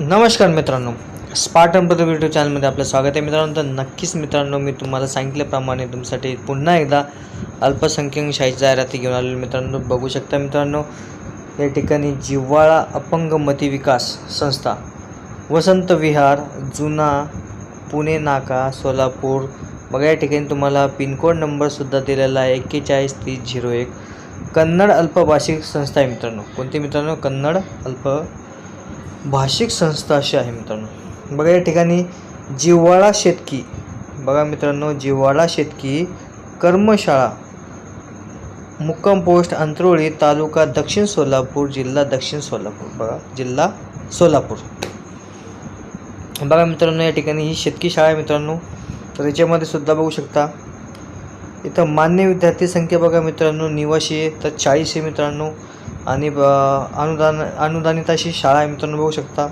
नमस्कार मित्रांनो. स्पार्टन पद्धत यूट्यूब चॅनलमध्ये आपलं स्वागत आहे मित्रांनो. तर नक्कीच मित्रांनो मी तुम्हाला सांगितल्याप्रमाणे तुमच्यासाठी पुन्हा एकदा अल्पसंख्याक शाही जाहिराती घेऊन आलेलो मित्रांनो. बघू शकता मित्रांनो या ठिकाणी जिव्हाळा अपंग मती विकास संस्था वसंत विहार जुना पुणे नाका सोलापूर बघा या ठिकाणी तुम्हाला पिनकोड नंबरसुद्धा दिलेला आहे एक्केचाळीस तीस झिरो एक. कन्नड अल्पभाषिक संस्था आहे मित्रांनो. कोणती मित्रांनो? कन्नड अल्प भाषिक संस्था अशी आहे मित्रांनो. बघा या ठिकाणी जिव्हाळा शेतकी. बघा मित्रांनो जिव्हाळा शेतकी कर्मशाळा. मुक्काम पोस्ट अंतरोळी तालुका दक्षिण सोलापूर जिल्हा दक्षिण सोलापूर. बघा जिल्हा सोलापूर. बघा मित्रांनो या ठिकाणी ही शेतकी शाळा आहे मित्रांनो. तर याच्यामध्ये सुद्धा बघू शकता. इथं मान्य विद्यार्थी संख्या बघा मित्रांनो निवासी आहे. तर चाळीस आहे मित्रांनो. आणि ब अनुदान अनुदानित अशी शाळा आहे मित्रांनो बघू शकता.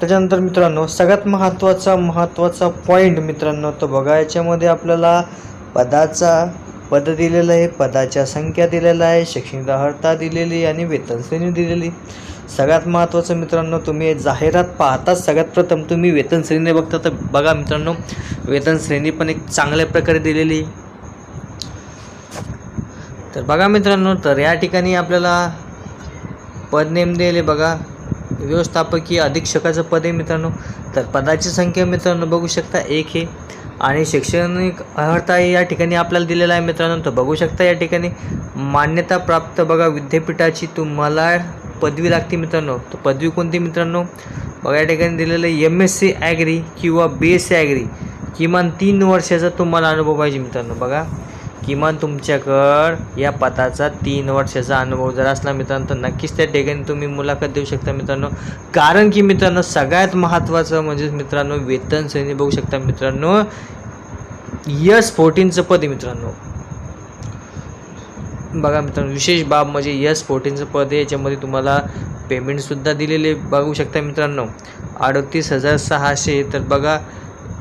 त्याच्यानंतर मित्रांनो सगळ्यात महत्त्वाचा महत्त्वाचा पॉईंट मित्रांनो तो बघा. याच्यामध्ये आपल्याला पदाचा पद दिलेलं आहे पदाच्या संख्या दिलेला आहे शैक्षणिक अर्हता दिलेली आणि वेतन श्रेणी दिलेली. सगळ्यात महत्त्वाचं मित्रांनो तुम्ही जाहिरात पाहताच सगळ्यात प्रथम तुम्ही वेतन श्रेणी बघता तर बघा मित्रांनो वेतन श्रेणी पण एक चांगल्या प्रकारे दिलेली तर बघा मित्रांनो तर या ठिकाणी आपल्याला पद नेम दिले बघा. व्यवस्थापकीय अधीक्षकाचं पद आहे मित्रांनो. तर पदाची संख्या मित्रांनो बघू शकता एक हे आणि शैक्षणिक अर्हता या ठिकाणी आपल्याला दिलेला आहे मित्रांनो. तर बघू शकता या ठिकाणी मान्यता प्राप्त बघा विद्यापीठाची तुम्हाला पदवी लागते मित्रांनो. तर पदवी कोणती मित्रांनो? बघा या ठिकाणी दिलेलं आहे एम एस सी ॲग्री किंवा बी एस सी ॲग्री किमान तीन वर्षाचा तुम्हाला अनुभव पाहिजे मित्रांनो बघा. किमान तुमच्याकडं या पदाचा तीन वर्षाचा अनुभव जर असला मित्रांनो तर नक्कीच त्या ठिकाणी तुम्ही मुलाखत देऊ शकता मित्रांनो. कारण की मित्रांनो सगळ्यात महत्त्वाचं म्हणजे मित्रांनो वेतन श्रेणी बघू शकता मित्रांनो. यस फोर्टीनचं पद आहे मित्रांनो. बघा मित्रांनो विशेष बाब म्हणजे यस फोर्टीनचं पद आहे याच्यामध्ये तुम्हाला पेमेंटसुद्धा दिलेले बघू शकता मित्रांनो अडतीस हजार सहाशे तर बघा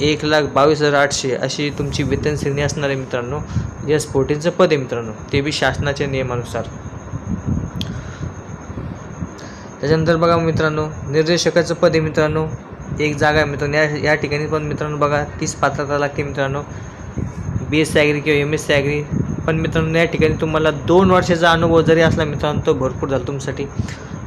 एक लाख बावीस हजार आठशे अशी तुमची वेतन श्रेणी असणार आहे मित्रांनो. यस फोर्टीनचं पद आहे मित्रांनो. ते बी शासनाच्या नियमानुसार. त्याच्यानंतर बघा मित्रांनो निर्देशकाचं पद आहे मित्रांनो. एक जागा आहे मित्रांनो. या या ठिकाणी पण मित्रांनो बघा तीस पात्रता लागते मित्रांनो. बी एस सी ॲग्री किंवा एम एस सी ॲग्री पण मित्रांनो या ठिकाणी तुम्हाला दोन वर्षाचा अनुभव जरी असला मित्रांनो तो भरपूर झाला तुमच्यासाठी.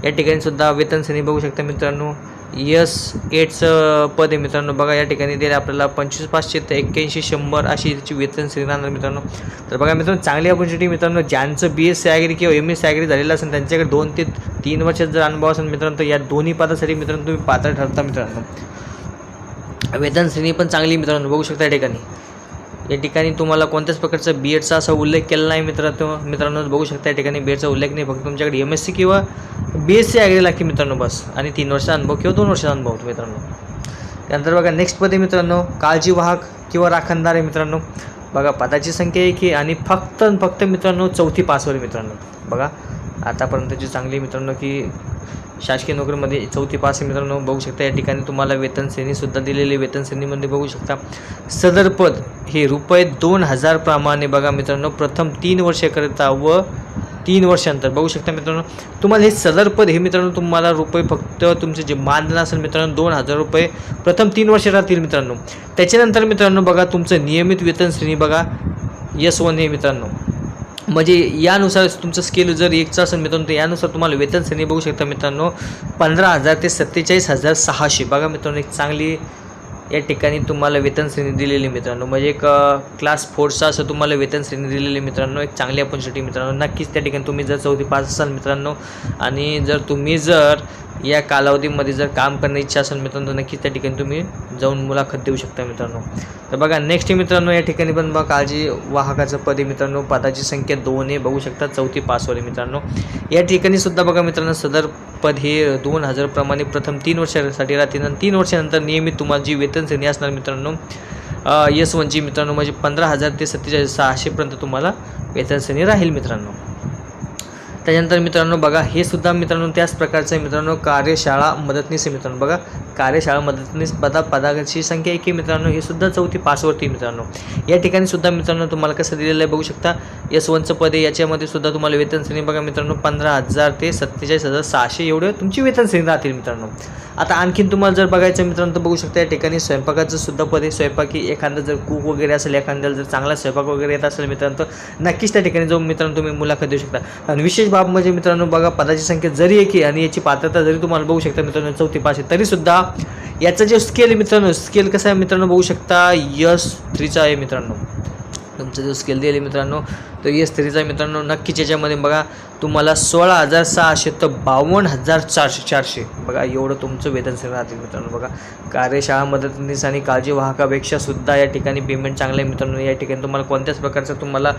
या ठिकाणी सुद्धा वेतन श्रेणी बघू शकता मित्रांनो. यस एटचं पद आहे मित्रांनो. बघा या ठिकाणी दिले आपल्याला पंचवीस पाचशे ते एक्क्याऐंशी शंभर अशी त्याची वेतन श्री राहणार मित्रांनो. तर बघा मित्रांनो चांगली ऑपॉर्च्युनिटी मित्रांनो ज्यांचं बी एस सी ॲग्री किंवा एम एस सी ॲग्री झालेलं असेल त्यांच्याकडे दोन ते तीन वर्षात जर अनुभव असेल मित्रांनो तर या दोन्ही पदासाठी मित्रांनो तुम्ही पात्र ठरता मित्रांनो. वेतन श्रेणी पण चांगली मित्रांनो बघू शकता या ठिकाणी. या ठिकाणी तुम्हाला कोणत्याच प्रकारचा बी एडचा असा उल्लेख केला नाही मित्रांनो मित्रांनो बघू शकता या ठिकाणी बी एडचा उल्लेख नाही फक्त तुमच्याकडे एम एस सी किंवा बी एस सी ॲग्री लागते मित्रांनो बस. आणि तीन वर्षाचा अनुभव किंवा दोन वर्षाचा अनुभव होतो मित्रांनो. त्यानंतर बघा नेक्स्ट पदे मित्रांनो काळजी वाहक किंवा राखणदार आहे मित्रांनो. बघा पदाची संख्या एक आहे आणि फक्त फक्त मित्रांनो चौथी पासवर मित्रांनो. बघा आतापर्यंतची चांगली मित्रांनो की शासकीय नोकरीमध्ये चौथी पास आहे मित्रांनो. बघू शकता या ठिकाणी तुम्हाला वेतन श्रेणीसुद्धा दिलेली वेतन श्रेणीमध्ये बघू शकता. सदर पद हे रुपये दोन हजार प्रमाणे बघा मित्रांनो. प्रथम तीन वर्षाकरिता व तीन वर्षानंतर. बघू शकता मित्रांनो. तुम्हाला हे सदर पद हे मित्रांनो तुम्हाला रुपये फक्त तुमचे जे मानधन असेल मित्रांनो दोन हजार रुपये प्रथम तीन वर्ष राहतील मित्रांनो. त्याच्यानंतर मित्रांनो बघा तुमचं नियमित वेतन श्रेणी बघा. यस वन हे मित्रांनो. म्हणजे यानुसार तुमचं स्केल जर एकचं असेल मित्रांनो तर यानुसार तुम्हाला वेतन श्रेणी बघू शकता मित्रांनो पंधरा हजार ते सत्तेचाळीस हजार सहाशे. बघा मित्रांनो एक चांगली या ठिकाणी तुम्हाला वेतन श्रेणी दिलेली मित्रांनो. म्हणजे एक क्लास फोरचा असं तुम्हाला वेतन श्रेणी दिलेली मित्रांनो एक चांगली अपॉर्च्युनिटी मित्रांनो. नक्कीच त्या ठिकाणी तुम्ही जर चौथी पास असाल मित्रांनो आणि जर तुम्ही जर या कालावधीमध्ये जर काम करण्याची इच्छा असेल मित्रांनो नक्कीच त्या ठिकाणी तुम्ही जाऊन मुलाखत देऊ शकता मित्रांनो. तर बघा नेक्स्ट मित्रांनो या ठिकाणी पण बघा काळजी वाहकाचं पद मित्रांनो. पदाची संख्या दोन आहे बघू शकता चौथी पासवर मित्रांनो. या ठिकाणी सुद्धा बघा मित्रांनो सदर पद हे दोन हजारप्रमाणे प्रथम तीन वर्षासाठी राहतील आणि तीन वर्षानंतर नियमित तुम्हाला जी वेतन श्रेणी असणार मित्रांनो यस वनची मित्रांनो म्हणजे पंधरा हजार ते सत्तेचाळीस सहाशेपर्यंत तुम्हाला वेतन श्रेणी राहील मित्रांनो. त्याच्यानंतर मित्रांनो बघा हे सुद्धा मित्रांनो त्याच प्रकारचं आहे मित्रांनो कार्यशाळा मदतनीस आहे मित्रांनो. बघा कार्यशाळा मदतनीस पदा पदाची संख्या एक आहे मित्रांनो. हे सुद्धा चौथी पाचवरती मित्रांनो. या ठिकाणी सुद्धा मित्रांनो तुम्हाला कसं दिलेलं आहे बघू शकता. एस वनचं पद आहे याच्यामध्ये सुद्धा तुम्हाला वेतन श्रेणी बघा मित्रांनो पंधरा हजार ते सत्तेचाळीस हजार सहाशे एवढे तुमची वेतन श्रेणी राहतील मित्रांनो. आता आणखीन तुम्हाला जर बघायचं मित्रांनो तर बघू शकता या ठिकाणी स्वयंपाकाचं सुद्धा पद आहे. स्वयंपाकी एखादं जर कुक वगैरे असेल एखाद्याला जर चांगला स्वयंपाक वगैरे येत असेल मित्रांनो तर नक्कीच त्या ठिकाणी जाऊन मित्रांनो तुम्ही मुलाखत देऊ शकता. आणि विशेष बाब म्हणजे मित्रांनो बघा पदाची संख्या जरी एक आहे आणि याची पात्रता जरी तुम्हाला बघू शकता मित्रांनो चौथी पाच आहे तरीसुद्धा याचं जे स्केल आहे मित्रांनो स्केल कसं आहे मित्रांनो बघू शकता यस थ्रीचा आहे मित्रांनो. तुमचं जो स्केल दिले मित्रांनो तर एस थ्रीचा मित्रांनो. नक्कीच याच्यामध्ये बघा तुम्हाला सोळा हजार सहाशे तर बावन्न हजार चारशे चारशे. बघा एवढं तुमचं वेतन सेवा राहतील मित्रांनो. बघा कार्यशाळा मदतनीस आणि काळजी वाहकापेक्षा सुद्धा या ठिकाणी पेमेंट चांगलं आहे मित्रांनो. या ठिकाणी तुम्हाला कोणत्याच प्रकारचं तुम्हाला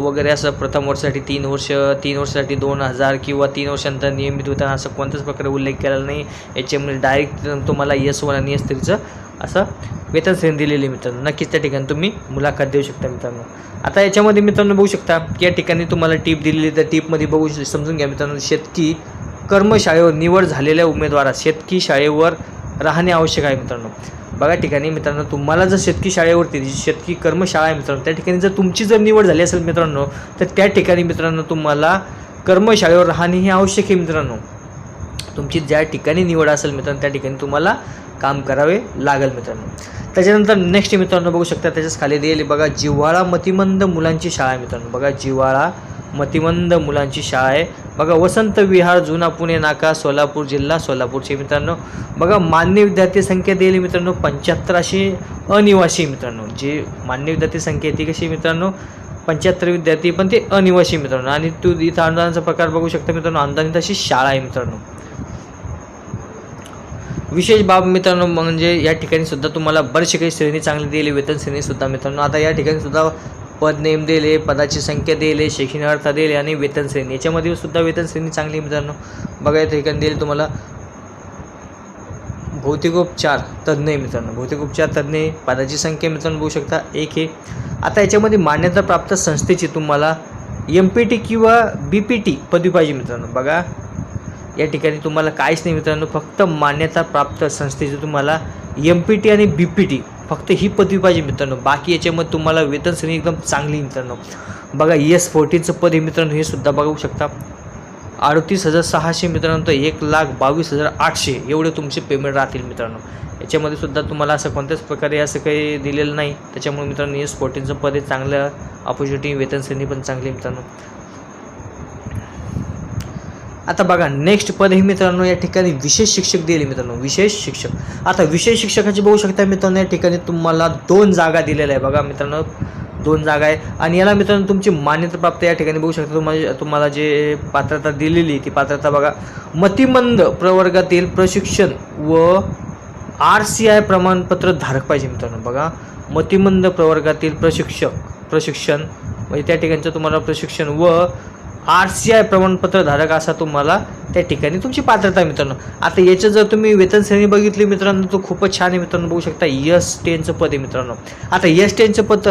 वगैरे असं प्रथम वर्षासाठी तीन वर्ष तीन वर्षासाठी दोन हजार किंवा तीन वर्षानंतर नियमित वेतन असं कोणत्याच प्रकारे उल्लेख केलेला नाही. याच्यामध्ये डायरेक्ट तुम्हाला यस वन आणि एस थ्रीचं असं वेतन श्रेणी दिलेली मित्रांनो. नक्कीच त्या ठिकाणी तुम्ही मुलाखत देऊ शकता मित्रांनो. आता याच्यामध्ये मित्रांनो बघू शकता की या ठिकाणी तुम्हाला टीप दिलेली त्या टीपमध्ये बघू समजून घ्या मित्रांनो शेतकी कर्मशाळेवर निवड झालेल्या उमेदवारास शेतकी शाळेवर राहणे आवश्यक आहे मित्रांनो. बघा ठिकाणी मित्रांनो तुम्हाला जर शेतकी शाळेवरती जी शेतकी कर्मशाळा आहे मित्रांनो त्या ठिकाणी जर तुमची जर निवड झाली असेल मित्रांनो तर त्या ठिकाणी मित्रांनो तुम्हाला कर्मशाळेवर राहणे हे आवश्यक आहे मित्रांनो. तुमची ज्या ठिकाणी निवड असेल मित्रांनो त्या ठिकाणी तुम्हाला काम करावे लागेल मित्रांनो. त्याच्यानंतर नेक्स्ट मित्रांनो बघू शकता त्याच्याच खाली दिलेली बघा जिव्हाळा मतिमंद मुलांची शाळा आहे मित्रांनो. बघा जिव्हाळा मतिमंद मुलांची शाळा आहे. बघा वसंत विहार जुना पुणे नाका सोलापूर जिल्हा सोलापूरचे मित्रांनो. बघा मान्य विद्यार्थी संख्या दिली मित्रांनो पंच्याहत्तर अशी अनिवासी मित्रांनो. जे मान्य विद्यार्थी संख्या आहे ती कशी मित्रांनो? पंच्याहत्तर विद्यार्थी पण ते अनिवासी मित्रांनो. आणि तू इथं अनुदानाचा प्रकार बघू शकता मित्रांनो अनुदानित अशी शाळा आहे मित्रांनो. विशेष बाब मित्रांनो म्हणजे या ठिकाणी सुद्धा तुम्हाला बरेचसे काही श्रेणी चांगली दिली वेतन श्रेणी सुद्धा मित्रांनो. आता या ठिकाणी सुद्धा पद नेम दिले पदाची संख्या दिले शैक्षणिक अर्थ दिले आणि वेतन श्रेणी. याच्यामध्ये सुद्धा वेतन श्रेणी चांगली मित्रांनो. बघा या ठिकाणी दिली तुम्हाला भौतिकोपचार तज्ज्ञ आहे मित्रांनो. भौतिकोपचार तज्ज्ञ पदाची संख्या मित्रांनो बघू शकता एक आहे. आता याच्यामध्ये मान्यताप्राप्त संस्थेची तुम्हाला एम पी टी किंवा बी पी टी पदवी पाहिजे मित्रांनो. बघा या ठिकाणी तुम्हाला काहीच नाही मित्रांनो फक्त मान्यताप्राप्त संस्थेची तुम्हाला एम पी टी आणि बी पी टी फक्त ही पदवी पाहिजे मित्रांनो. बाकी याच्यामध्ये तुम्हाला वेतन श्रेणी एकदम चांगली मित्रांनो. बघा एस फोर्टीनचं पद हे मित्रांनो हे सुद्धा बघू शकता. अडतीस हजार सहाशे मित्रांनो तर एक लाख बावीस हजार आठशे एवढे तुमचे पेमेंट राहतील मित्रांनो. याच्यामध्ये सुद्धा तुम्हाला असं कोणत्याच प्रकारे असं काही दिलेलं नाही. त्याच्यामुळे मित्रांनो एस फोर्टीनचं पद हे चांगलं ऑपॉर्च्युनिटी वेतन श्रेणी पण चांगली मित्रांनो. आता बघा नेक्स्ट पद हे मित्रांनो या ठिकाणी विशेष शिक्षक दिले मित्रांनो विशेष शिक्षक. आता विशेष शिक्षकाची बघू शकता मित्रांनो या ठिकाणी तुम्हाला दोन जागा दिलेल्या आहे बघा मित्रांनो दोन जागा आहे आणि याला मित्रांनो तुमची मान्यताप्राप्त या ठिकाणी बघू शकता तुम्हाला तुम्हाला जे पात्रता दिलेली ती पात्रता बघा. मतिमंद प्रवर्गातील प्रशिक्षण व आर सी आय प्रमाणपत्र धारक पाहिजे मित्रांनो बघा. मतिमंद प्रवर्गातील प्रशिक्षक प्रशिक्षण म्हणजे त्या ठिकाणचं तुम्हाला प्रशिक्षण व आर सी आय प्रमाणपत्र धारक असा तुम्हाला त्या ठिकाणी तुमची पात्रता मित्रांनो. आता याचं जर तुम्ही वेतन श्रेणी बघितली मित्रांनो तो खूपच छान आहे मित्रांनो बघू शकता. यस टेनचं पद आहे मित्रांनो. आता यस टेनचं पद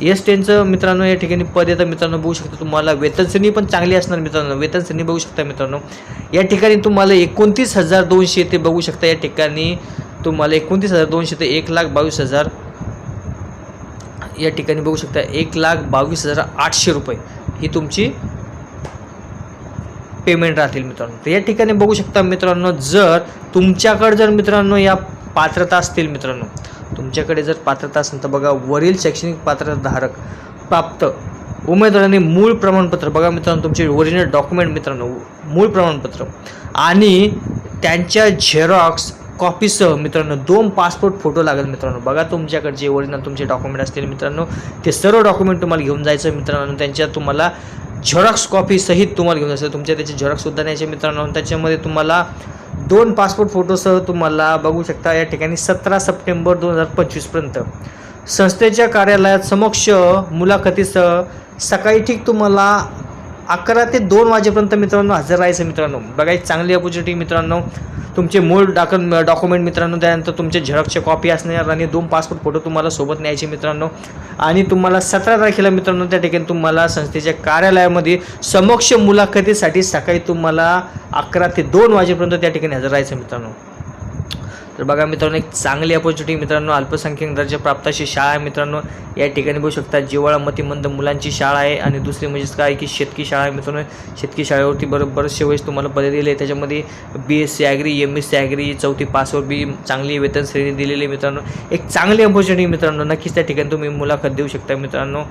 यस टेनचं मित्रांनो या ठिकाणी पद येतं मित्रांनो बघू शकता तुम्हाला वेतन श्रेणी पण चांगली असणार मित्रांनो. वेतन श्रेणी बघू शकता मित्रांनो. या ठिकाणी तुम्हाला एकोणतीस हजार दोनशे ते बघू शकता. या ठिकाणी तुम्हाला एकोणतीस हजार दोनशे ते एक लाख बावीस हजार या ठिकाणी बघू शकता. एक लाख बावीस हजार आठशे रुपये ही तुमची पेमेंट राहतील मित्रांनो. तर या ठिकाणी बघू शकता मित्रांनो जर तुमच्याकडे जर मित्रांनो या पात्रता असतील मित्रांनो तुमच्याकडे जर पात्रता असेल तर बघा वरील शैक्षणिक पात्रताधारक प्राप्त उमेदवाराने मूळ प्रमाणपत्र बघा मित्रांनो तुमचे ओरिजिनल डॉक्युमेंट मित्रांनो मूळ प्रमाणपत्र आणि त्यांच्या झेरॉक्स कॉपीसह मित्रांनो दोन पासपोर्ट फोटो लागेल मित्रांनो. बघा तुमच्याकडे जे ओरिजिनल तुमचे डॉक्युमेंट असतील मित्रांनो ते सर्व डॉक्युमेंट तुम्हाला घेऊन जायचं मित्रांनो त्यांच्या तुम्हाला झेरॉक्स कॉपी सहित तुम्हाला घेऊन जायचं तुमच्या त्याचे झेरॉक्ससुद्धा न्यायचे मित्रांनो. त्याच्यामध्ये तुम्हाला दोन पासपोर्ट फोटोसह तुम्हाला बघू शकता या ठिकाणी सतरा सप्टेंबर दोन हजार पंचवीसपर्यंत संस्थेच्या कार्यालयात समक्ष मुलाखतीसह सकाळी ठीक तुम्हाला अकरा ते दोन वाजेपर्यंत मित्रांनो हजर राहायचं मित्रांनो. बघा एक चांगली अपॉर्च्युनिटी मित्रांनो. तुमचे मूळ डाक डॉक्युमेंट मित्रांनो त्यानंतर तुमचे झेरॉक्सचे कॉपी असणार आणि दोन पासपोर्ट फोटो तुम्हाला सोबत न्यायचे मित्रांनो. आणि तुम्हाला सतरा तारखेला मित्रांनो त्या ठिकाणी तुम्हाला संस्थेच्या कार्यालयामध्ये समक्ष मुलाखतीसाठी सकाळी तुम्हाला अकरा ते दोन वाजेपर्यंत त्या ठिकाणी हजर राहायचं मित्रांनो. तर बघा मित्रांनो एक चांगली अपॉर्च्युनिटी मित्रांनो अल्पसंख्याक दर्जा प्राप्त अशी शाळा आहे मित्रांनो. या ठिकाणी बघू शकता जिवाळा मतिमंद मुलांची शाळा आहे. आणि दुसरी म्हणजे काय की शेतकी शाळा आहे मित्रांनो. शेतकी शाळेवरती बरं बरेचसे वेळेस तुम्हाला पदे दिले आहे त्याच्यामध्ये B S C agri M S C agri चौथी पासवर बी चांगली वेतन श्रेणी दिलेली आहे मित्रांनो. एक चांगली अपॉर्च्युनिटी मित्रांनो. नक्कीच त्या ठिकाणी तुम्ही मुलाखत देऊ शकता मित्रांनो.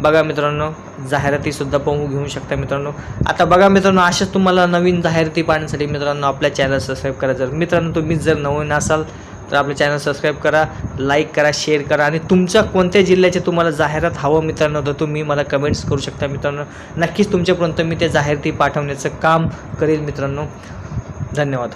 बघा मित्रांनो जाहिरातीसुद्धा पाहू घेऊ शकता मित्रांनो. आता बघा मित्रांनो अशाच तुम्हाला नवीन जाहिराती पाहण्यासाठी मित्रांनो आपल्या चॅनल सबस्क्राईब करा जर मित्रांनो तुम्ही जर नवीन असाल तर आपलं चॅनल सबस्क्राईब करा लाईक करा शेअर करा आणि तुमच्या कोणत्या जिल्ह्याचे तुम्हाला जाहिरात हवं मित्रांनो तर तुम्ही मला कमेंट्स करू शकता मित्रांनो. नक्कीच तुमच्यापर्यंत मी ते जाहिराती पाठवण्याचं काम करेल मित्रांनो. धन्यवाद.